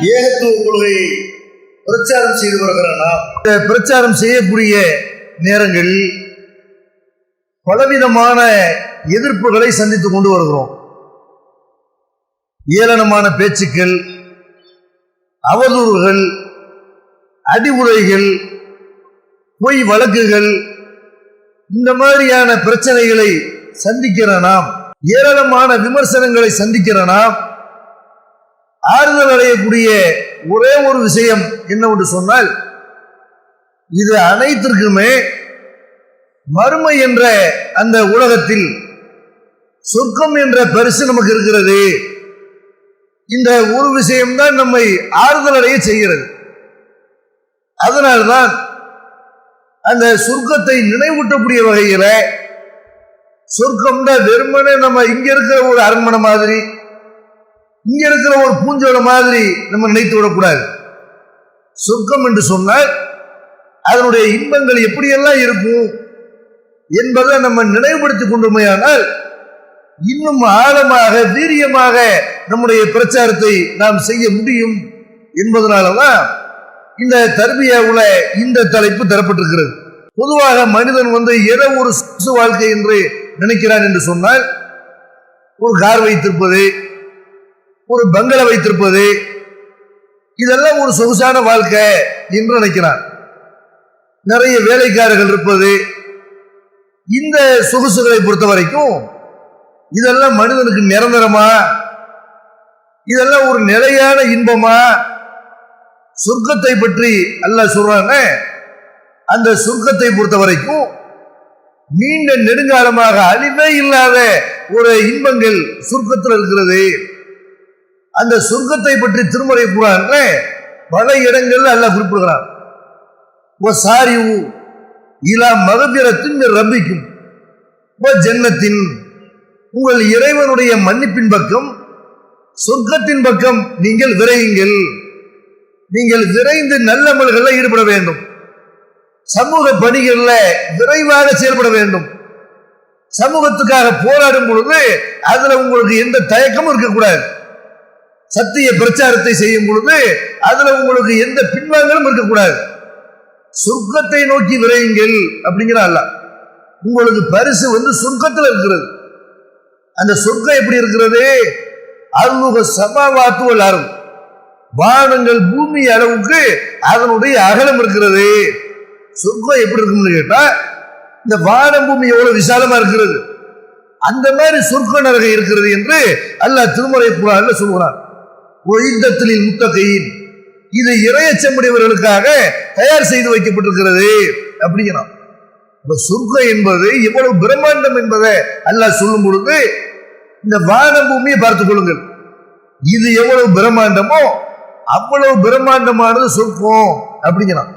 ஏகத்துவ கொள்கையை பிரச்சாரம் செய்து வருகிறானா இந்த பிரச்சாரம் செய்யக்கூடிய நேரங்களில் பலவிதமான எதிர்ப்புகளை சந்தித்து கொண்டு வருகிறோம். ஏளனமான பேச்சுக்கள் அவதூறுகள் அடிவுரைகள் பொய் வழக்குகள் இந்த மாதிரியான பிரச்சனைகளை சந்திக்கிற நாம் ஏராளமான விமர்சனங்களை சந்திக்கிற நாம் ஆறுதல் அடையக்கூடிய ஒரே ஒரு விஷயம் என்னவென்று சொன்னால் இது அனைத்திற்குமே மறுமை என்ற அந்த உலகத்தில் சொர்க்கம் என்ற பரிசு நமக்கு இருக்கிறது. இந்த ஒரு விஷயம்தான் நம்மை ஆறுதல் அடைய செய்கிறது. அதனால்தான் அந்த சொர்க்கத்தை நினைவூட்டக்கூடிய வகையில சொர்க்கம்னா வெறுமனே நம்ம இங்க இருக்கிற ஒரு அரண்மனை மாதிரி இங்க இருக்கிற ஒரு பூஞ்சோட மாதிரி நம்ம நினைத்து விடக்கூடாது. சொர்க்கம் என்று சொன்னால் அதனுடைய இன்பங்கள் எப்படியெல்லாம் இருக்கும் என்பதை நம்ம நினைவுபடுத்திக் கொண்டோமையானால் இன்னும் ஆழமாக வீரியமாக நம்முடைய பிரச்சாரத்தை நாம் செய்ய முடியும் என்பதனாலதான் இந்த தர்பியாவுல இந்த தலைப்பு தரப்பட்டிருக்கிறது. பொதுவாக மனிதன் வந்து ஏதோ ஒரு சொகுசு வாழ்க்கை என்று நினைக்கிறான் என்று சொன்னால் ஒரு கார் வைத்திருப்பது ஒரு பங்களா வைத்திருப்பது. இதெல்லாம் ஒரு சொகுசான வாழ்க்கை என்று நினைக்கிறான் நிறைய வேலைக்காரர்கள் இருப்பது. இந்த சொகுசுகளை பொறுத்த வரைக்கும் இதெல்லாம் மனிதனுக்கு நிரந்தரமா? இதெல்லாம் ஒரு நிலையான இன்பமா? சொர்க்கத்தை பற்றி அல்ல சொல்றாங்க அந்த சொர்க்கத்தை பொறுத்த வரைக்கும் நீண்ட நெடுங்காலமாக அழிவே இல்லாத ஒரு இன்பங்கள் சொர்க்கத்தில் இருக்கிறது. அந்த சொர்க்கத்தை பற்றி திருமலை கூறாங்க பல இடங்கள்ல அல்ல குறிப்பிடுகிறான் சாரிவு இலா மகபிரத்தின் ரப்பிக்கும் ஜென்னத்தின். உங்கள் இறைவனுடைய மன்னிப்பின் பக்கம் சொர்க்கத்தின் பக்கம் நீங்கள் விரையுங்கள். நீங்கள் விரைந்து நல்லமல்களில் ஈடுபட வேண்டும். சமூக பணிகளில் விரைவாக செயல்பட வேண்டும். சமூகத்துக்காக போராடும் பொழுது அதுல உங்களுக்கு எந்த தயக்கமும் இருக்கக்கூடாது. சத்திய பிரச்சாரத்தை செய்யும் பொழுது அதுல உங்களுக்கு எந்த பின்வாங்கலும் இருக்கக்கூடாது. சொர்க்கத்தை நோக்கி விரையுங்கள் அப்படிங்கிற அல்ல. உங்களுக்கு பரிசு வந்து சொர்க்கத்தில் இருக்கிறது. அந்த சொர்க்கம் எப்படி இருக்கிறது? அருமுக சமாவாத்துவல் அருள். வானங்கள் பூமி அளவுக்கு அதனுடைய அகலம் இருக்கிறது. சொர்க்கம் எப்படி இருக்கும்னு கேட்டா இந்த வானம் பூமி எவ்வளவு விசாலமா இருக்கிறது? அந்த மாதிரி சொர்க்க நரகம் இருக்கிறது என்று அல்லாஹ் திருமலை புறான்னு சொல்கிறான் ஒழிந்தத்தில் முத்தகையின் இது இரையச்சமுடையவர்களுக்காக தயார் செய்து வைக்கப்பட்டிருக்கிறது அப்படிங்கிறான். இப்ப சொர்க்கம் என்பது எவ்வளவு பிரம்மாண்டம் என்பதை அல்லாஹ் சொல்லும் பொழுது இந்த வான பூமியை பார்த்துக் கொள்ளுங்கள். இது எவ்வளவு பிரம்மாண்டமோ அவ்வளவு பிரம்மாண்டமானது சொர்க்கம் அப்படிங்கிறான்.